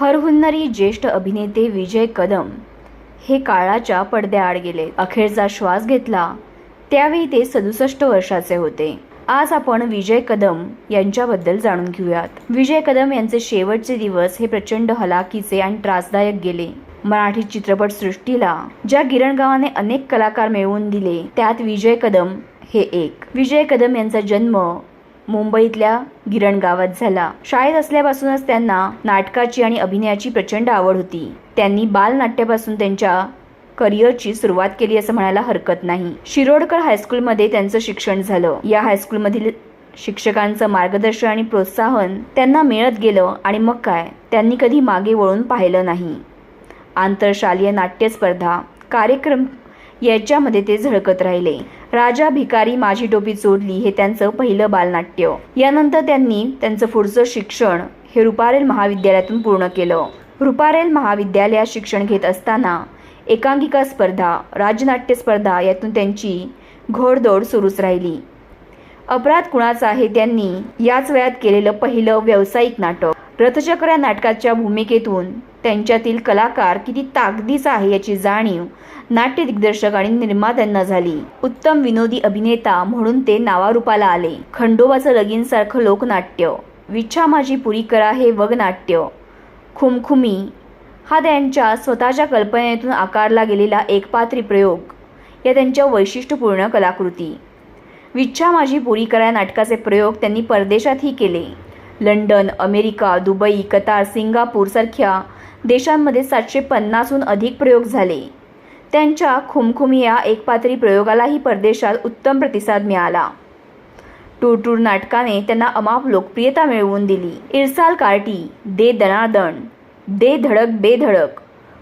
हरहुन्नरी ज्येष्ठ अभिनेते विजय कदम हे काळाच्या पडद्याआड गेले. अखेरचा श्वास घेतला. त्यावेळी ते सदुसष्ट वर्षाचे होते. आज आपण विजय कदम यांच्याबद्दल जाणून घेऊयात. विजय कदम यांचे शेवटचे दिवस हे प्रचंड हलाखीचे आणि त्रासदायक गेले. मराठी चित्रपट सृष्टीला ज्या गिरणगावाने अनेक कलाकार मिळवून दिले त्यात विजय कदम हे एक. विजय कदम यांचा जन्म मुंबईतल्या गिरण गावात झाला. शाळेत असल्यापासूनच त्यांना नाटकाची आणि अभिनयाची प्रचंड आवड होती. त्यांनी बालनाट्यापासून त्यांच्या करिअरची सुरुवात केली असं म्हणायला हरकत नाही. शिरोडकर हायस्कूलमध्ये त्यांचं शिक्षण झालं. या हायस्कूलमधील शिक्षकांचं मार्गदर्शन आणि प्रोत्साहन त्यांना मिळत गेलं आणि मग काय? त्यांनी कधी मागे वळून पाहिलं नाही. आंतरशालीय नाट्यस्पर्धा कार्यक्रम याच्यामध्ये ते झळकत राहिले. राजा भिकारी माझी टोपी चोरली हे त्यांचं पहिलं बालनाट्य. यानंतर त्यांनी त्यांचं पुढचं शिक्षण हे रुपारेल महाविद्यालयातून पूर्ण केलं. रुपारेल महाविद्यालयात शिक्षण घेत असताना एकांकिका स्पर्धा राजनाट्य स्पर्धा यातून त्यांची घोडदौड सुरूच राहिली. अपराध कुणाचा हे त्यांनी याच वयात केलेलं पहिलं व्यावसायिक नाटक. रथचक्र या नाटकाच्या भूमिकेतून त्यांच्यातील कलाकार किती ताकदीचा आहे याची जाणीव नाट्य दिग्दर्शक आणि निर्मात्यांना झाली. उत्तम विनोदी अभिनेता म्हणून ते नावारूपाला आले. खंडोबाचं लगीनसारखं लोकनाट्य विच्छा माझी पुरी करा हे वगनाट्य खुमखुमी हा त्यांच्या स्वतःच्या कल्पनेतून आकारला गेलेला एकपात्री प्रयोग या त्यांच्या वैशिष्ट्यपूर्ण कलाकृती. विच्छा माझी पुरी करा या नाटकाचे प्रयोग त्यांनी परदेशातही केले. London America Dubai Qatar Singapore सारख्या देशांमध्ये सातशे पन्नासहून अधिक प्रयोग झाले. त्यांच्या खुमखुमी या एकपात्री प्रयोगालाही परदेशात उत्तम प्रतिसाद मिळाला. टूर टूर नाटकाने त्यांना अमाप लोकप्रियता मिळवून दिली. इरसाल कार्टी दे दणादण दे धडक बेधडक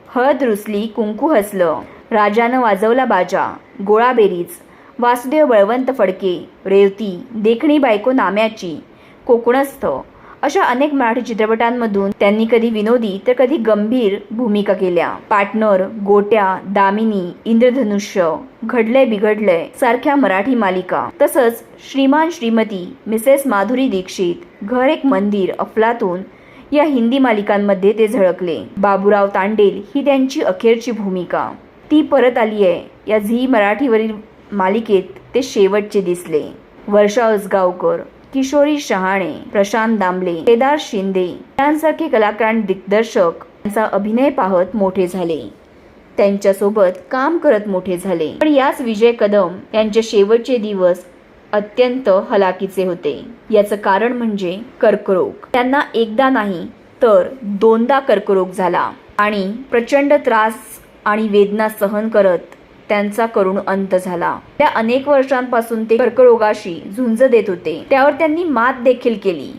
हळद रुसली कुंकू हसलं राजानं वाजवला बाजा गोळाबेरीज वासुदेव बळवंत फडके रेवती देखणी बायको नाम्याची कोकणस्थ अशा अनेक मराठी चित्रपटांमधून त्यांनी कधी विनोदी तर कधी गंभीर भूमिका केल्या. पार्टनर गोट्या दामिनी इंद्रधनुष्य घडलंय बिघडलंय सारख्या मराठी मालिका. तसंच श्रीमान श्रीमती मिसेस माधुरी दीक्षित घर एक मंदिर अफलातून या हिंदी मालिकांमध्ये ते झळकले. बाबूराव तांडेल ही त्यांची अखेरची भूमिका. ती परत आली आहे. या झी मराठीवरील मालिकेत ते शेवटचे दिसले. वर्षा उसगावकर किशोरी शहाणे प्रशांत दामले केदार शिंदे यांसारखे कलाकार दिग्दर्शक यांचा अभिनय पाहत मोठे झाले. त्यांच्यासोबत काम करत मोठे झाले. पण याच विजय कदम यांचे शेवटचे दिवस अत्यंत हलाखीचे होते. याचं कारण म्हणजे कर्करोग. त्यांना एकदा नाही तर दोनदा कर्करोग झाला आणि प्रचंड त्रास आणि वेदना सहन करत त्यांचा करुण अंत झाला. त्या अनेक वर्षांपासून ते कर्करोगाशी झुंज देत होते. त्यावर त्यांनी मात देखील केली.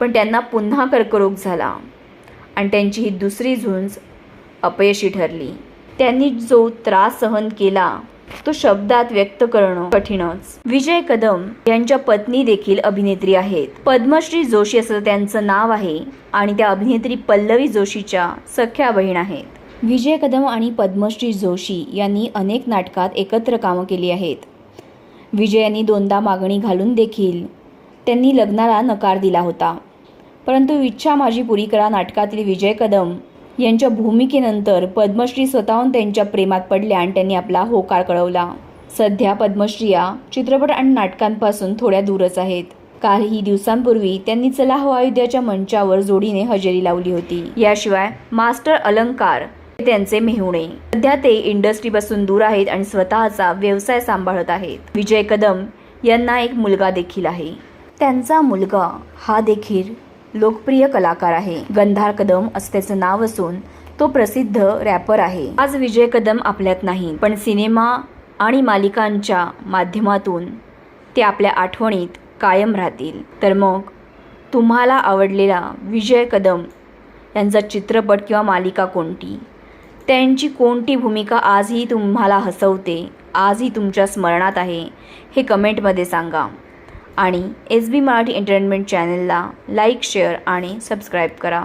पण त्यांना पुन्हा कर्करोग झाला. आणि त्यांची ही दुसरी झुंज अपयशी ठरली. त्यांनी जो त्रास सहन केला तो शब्दात व्यक्त करणं कठीणच. विजय कदम यांच्या पत्नी देखील अभिनेत्री आहेत. पद्मश्री जोशी असं त्यांचं नाव आहे आणि त्या अभिनेत्री पल्लवी जोशीच्या सख्या बहीण आहेत. विजय कदम आणि पद्मश्री जोशी यांनी अनेक नाटकात एकत्र कामं केली आहेत. विजय यांनी दोनदा मागणी घालून देखील त्यांनी लग्नाला नकार दिला होता. परंतु इच्छा माझी पुरी करा नाटकातील विजय कदम यांच्या भूमिकेनंतर पद्मश्री स्वतःहून त्यांच्या प्रेमात पडल्या आणि त्यांनी आपला होकार कळवला. सध्या पद्मश्रिया चित्रपट आणि नाटकांपासून थोड्या दूरच आहेत. काही दिवसांपूर्वी त्यांनी चला हवा मंचावर जोडीने हजेरी लावली होती. याशिवाय मास्टर अलंकार त्यांचे मेहुणे. सध्या ते इंडस्ट्रीपासून दूर आहेत आणि स्वतःचा व्यवसाय सांभाळत आहेत. विजय कदम यांना एक मुलगा देखील आहे. त्यांचा मुलगा हा देखील लोकप्रिय कलाकार आहे. गंधार कदम असं त्याचं नाव असून तो प्रसिद्ध रॅपर आहे. आज विजय कदम आपल्यात नाही पण सिनेमा आणि मालिकांच्या माध्यमातून ते आपल्या आठवणीत कायम राहतील. तर मग तुम्हाला आवडलेला विजय कदम यांचा चित्रपट किंवा मालिका कोणती? त्यांची कोणती भूमिका आजही तुम्हाला हसवते आजही तुमच्या स्मरणात आहे हे कमेंटमध्ये सांगा. आणि एस बी मराठी एंटरटेनमेंट चॅनलला लाईक शेअर आणि सबस्क्राईब करा.